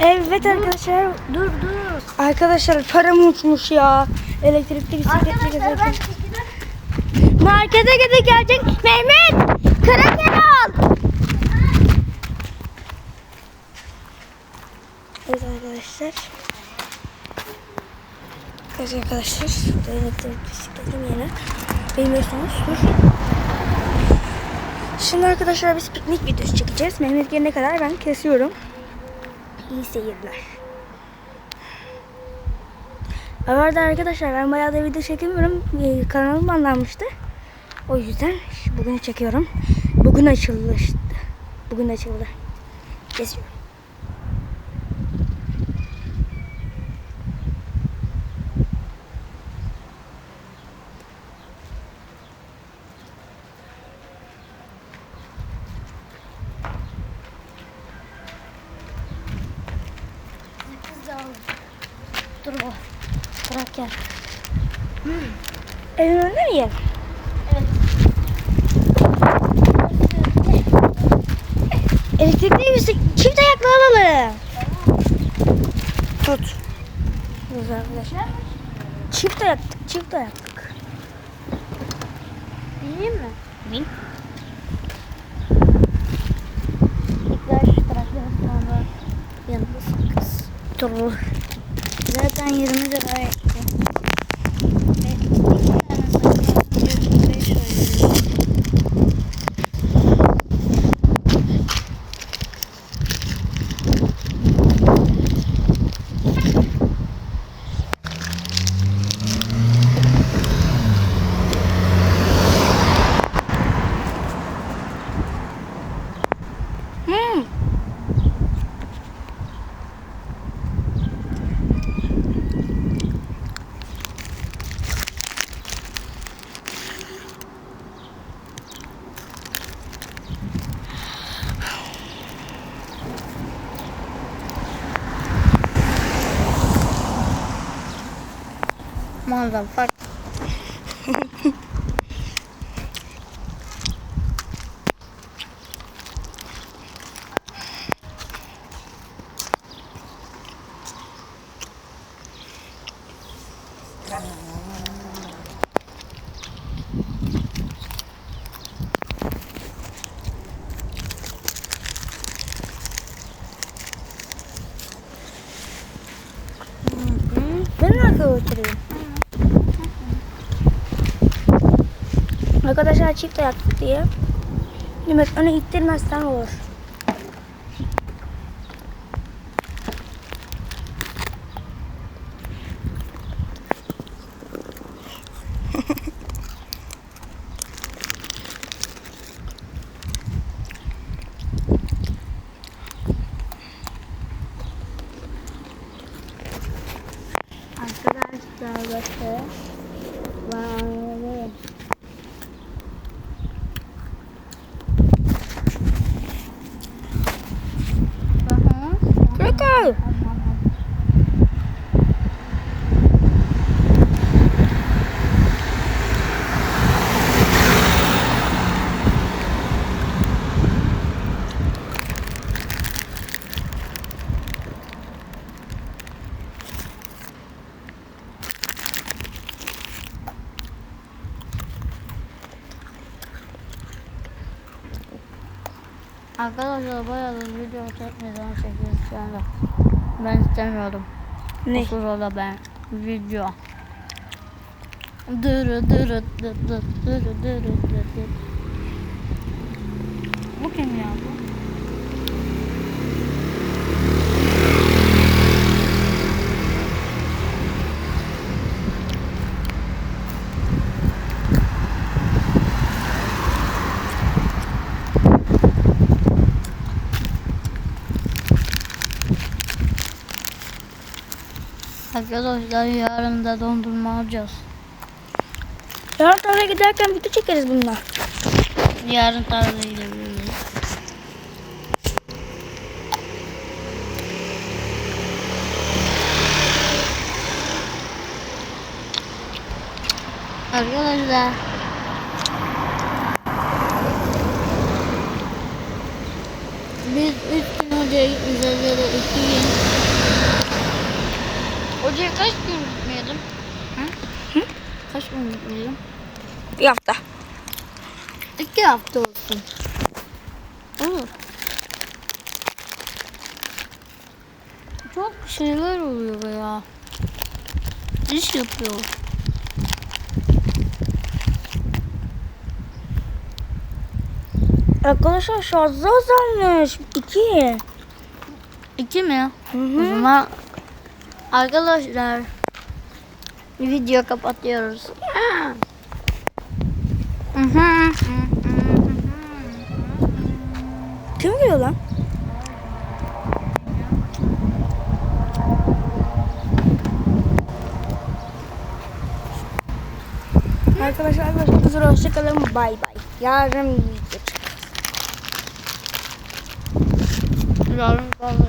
Evet arkadaşlar dur dur. Arkadaşlar param uçmuş ya. Elektrikli bisikletle Arkadaşlar ben gezerken. Markete gidip gelecek. Mehmet! Kraker al! Evet arkadaşlar. Evet arkadaşlar. Şurada elektrikli bisikletim yine. Bilmiyorsanız dur. Şimdi arkadaşlar biz piknik videosu çekeceğiz. Mehmet gelene kadar ben kesiyorum. İyi seyirler. Bu arada arkadaşlar ben bayağı da video çekemiyorum. Ee, kanalım banlanmıştı. O yüzden bugün çekiyorum. Bugün açıldı. Bugün açıldı. Kesiyorum. Dur bak. Bırak gel. Evin önünde mi yer? Evet. Elektrikli bisiklet çift ayaklı alalım. Tut. Güzel arkadaşlar. Çift ayaktık, çift ayaktık. Bineyim mi? Bin. İlkler şu taraftan sonra Yanındasın kız. Dur. Cairin. Muazzam fark. Ben mi Arkadaşlar çift ayaklık diye. Nimet onu ittirmezsen olur. Arkadaşlar bakın. Vay. Aha. Kraker. Arkadaşlar bayağı da video çekmeden çekiyoruz şu anda. Ben istemiyordum. Ne? Bu sırada ben video. Dırı dırı dırı dırı dırı dırı dırı. Bu kim ya bu? Arkadaşlar yarın da dondurma alacağız. Yarın tarlaya giderken video çekeriz bununla. Yarın tarlaya gidebiliriz. Arkadaşlar biz üç gün önce görevleri ekleyin. Hocaya kaç gün gitmeyelim? Hı? Kaç gün gitmeyelim? Bir hafta. İki hafta olsun. Olur. Çok şeyler oluyor ya. İş yapıyor. Arkadaşlar şarjı azalmış. İki. İki mi? Hı O hı. zaman arkadaşlar video kapatıyoruz. Kim geliyor lan? Arkadaşlar görüşmek üzere hoşçakalın bay bay. Yarın video çekeceğiz. Yarın kalırım.